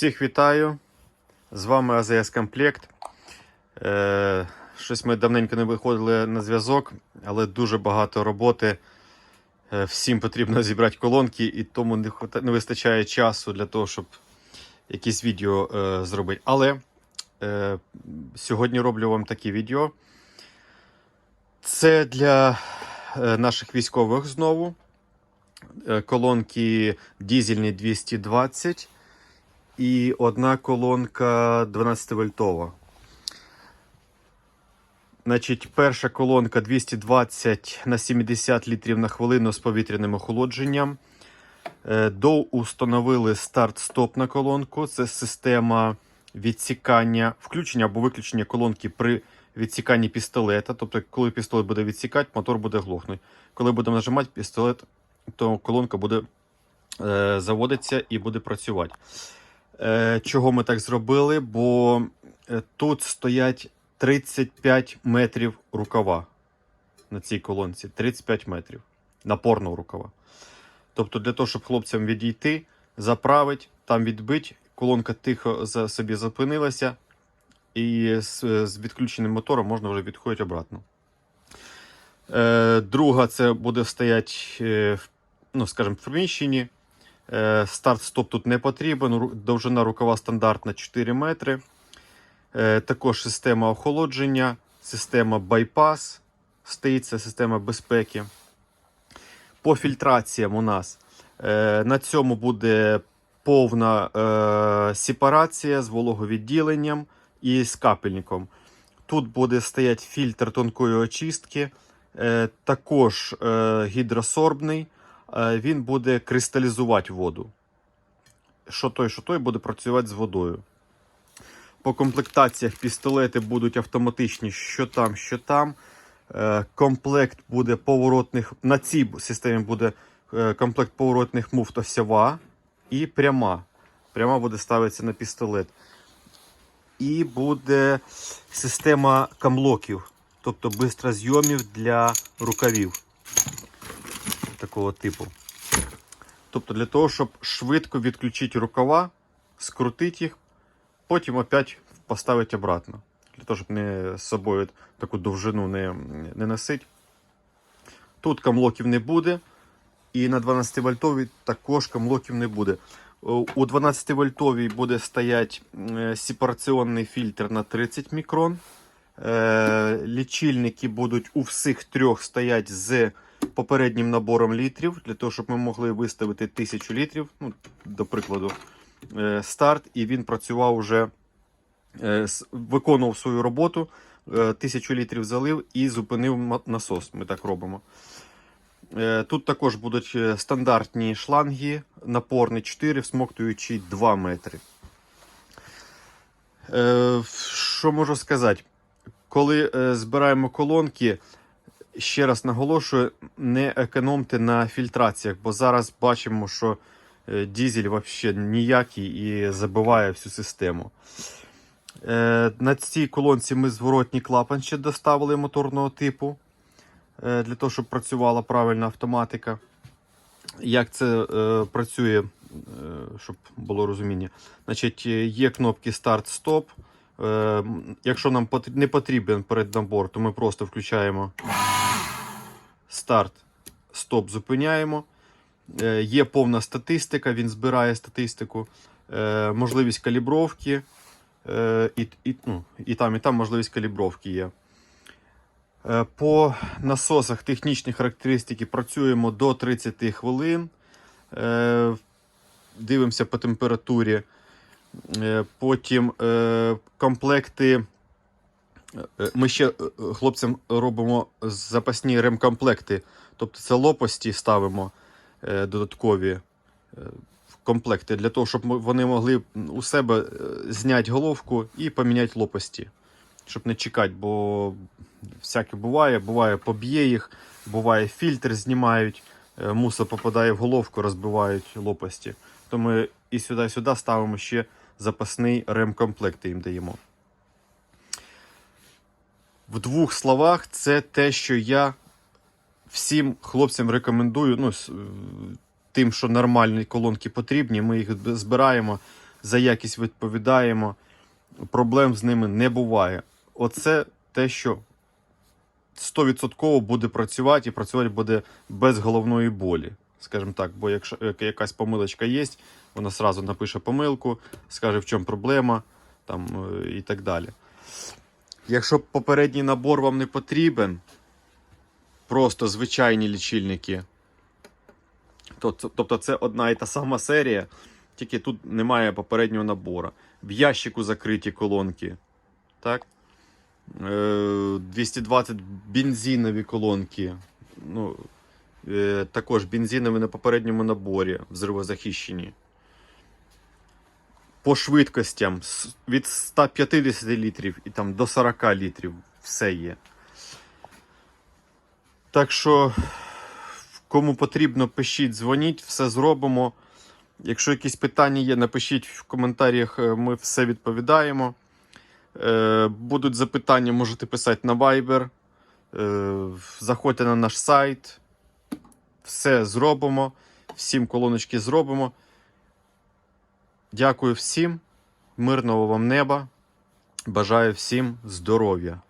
Всіх вітаю. З вами АЗС Комплект. Е, щось ми давненько не виходили на зв'язок, але дуже багато роботи. Е, всім потрібно зібрати колонки, і тому не, не вистачає часу для того, щоб якісь відео е, зробити. Але е, сьогодні роблю вам такі відео. Це для е, наших військових знову. Е, колонки дізельні 220 і одна колонка 12 вольтова. Значить, перша колонка 220 на 70 літрів на хвилину з повітряним охолодженням. Е, Доустановили старт-стоп на колонку. Це система відсікання, включення або виключення колонки при відсіканні пістолета. Тобто, коли пістолет буде відсікати, мотор буде глохнути. Коли будемо нажимати пістолет, то колонка буде е, заводиться і буде працювати. Е, чого ми так зробили? Бо е, тут стоять 35 метрів рукава на цій колонці. 35 метрів напорного рукава. Тобто, для того, щоб хлопцям відійти, заправити, там відбити, колонка тихо за собі зупинилася, і з, з відключеним мотором можна вже відходити обратно. Е, друга це буде стояти, е, ну, скажімо, в приміщенні. Е, Старт-стоп тут не потрібен. Довжина рукава стандартна 4 метри. Е, Також система охолодження, система байпас стоїть, це система безпеки. По фільтраціям у нас е, на цьому буде повна сепарація з вологовідділенням і з капельником. Тут буде стояти фільтр тонкої очистки, також гідросорбний. Е, він буде кристалізувати воду. Що той, що той буде працювати з водою. По комплектаціях пістолети будуть автоматичні, що там, що там. Е, Комплект буде поворотних. На цій системі буде е, комплект поворотних муфт осьова і пряма. Пряма буде ставитися на пістолет. І буде система камлоків, тобто бистрозйомів для рукавів такого типу. Тобто для того, щоб швидко відключити рукава, скрутити їх, потім опять поставити обратно. Для того, щоб не з собою таку довжину не, не носити. Тут камлоків не буде. І на 12 вольтовій також камлоків не буде. У 12 вольтовій буде стоять е, сепараційний фільтр на 30 мікрон. Е, Лічильники будуть у всіх трьох стоять з попереднім набором літрів, для того, щоб ми могли виставити 1000 літрів, ну, до прикладу, е, старт, і він працював уже, е, виконував свою роботу, е, 1000 літрів залив і зупинив насос. Ми так робимо. Е, Тут також будуть е, стандартні шланги, напорний 4, всмоктуючий 2 метри. Е, Що можу сказати? Коли е, збираємо колонки, ще раз наголошую, не економте на фільтраціях, бо зараз бачимо, що е, дізель взагалі ніякий і забиває всю систему. Е, На цій колонці ми зворотній клапан ще доставили моторного типу е, для того, щоб працювала правильна автоматика. Як це працює, щоб було розуміння? Значить, є кнопки старт-стоп. Якщо нам не потрібен переднабор, то ми просто включаємо старт, стоп, зупиняємо. Е, є повна статистика, він збирає статистику, е, можливість калібровки. Е, і, і, ну, і там, і там можливість калібровки є. По насосах технічні характеристики працюємо до 30 хвилин. Дивимося по температурі. Потім комплекти. Е, Ми ще е, хлопцям робимо запасні ремкомплекти. Тобто це лопасті ставимо е, додаткові е, комплекти для того, щоб вони могли у себе е, зняти головку і поміняти лопасті. Щоб не чекати, бо всяке буває. Буває, поб'є їх, буває, фільтр знімають, е, мусор попадає в головку, розбивають лопасті. То ми і сюди, і сюди ставимо ще запасний ремкомплект і їм даємо. В двох словах, це те, що я всім хлопцям рекомендую. Ну, е, тим, що нормальні колонки потрібні, ми їх збираємо. за якість відповідаємо, проблем з ними не буває. Оце те, що 100% буде працювати і працювати буде без головної болі. Скажімо так, бо якщо якась помилочка є, вона одразу напише помилку, скаже, в чому проблема там, е, і так далі. Якщо попередній набор вам не потрібен, просто звичайні лічильники, тобто це одна і та сама серія, тільки тут немає попереднього набору. В ящику закриті колонки. Так? Е, 220 бензинові колонки. Ну, е, також бензинові на попередньому наборі, взривозахищені. По швидкостям від 150 літрів і там до 40 літрів все є. Так що, кому потрібно, пишіть, дзвоніть, все зробимо. Якщо якісь питання є, напишіть в коментарях, е, ми все відповідаємо. Е, Будуть запитання, можете писати на Viber. Е, Заходьте на наш сайт. Все зробимо. Всім колоночки зробимо. Дякую всім. Мирного вам неба. Бажаю всім здоров'я.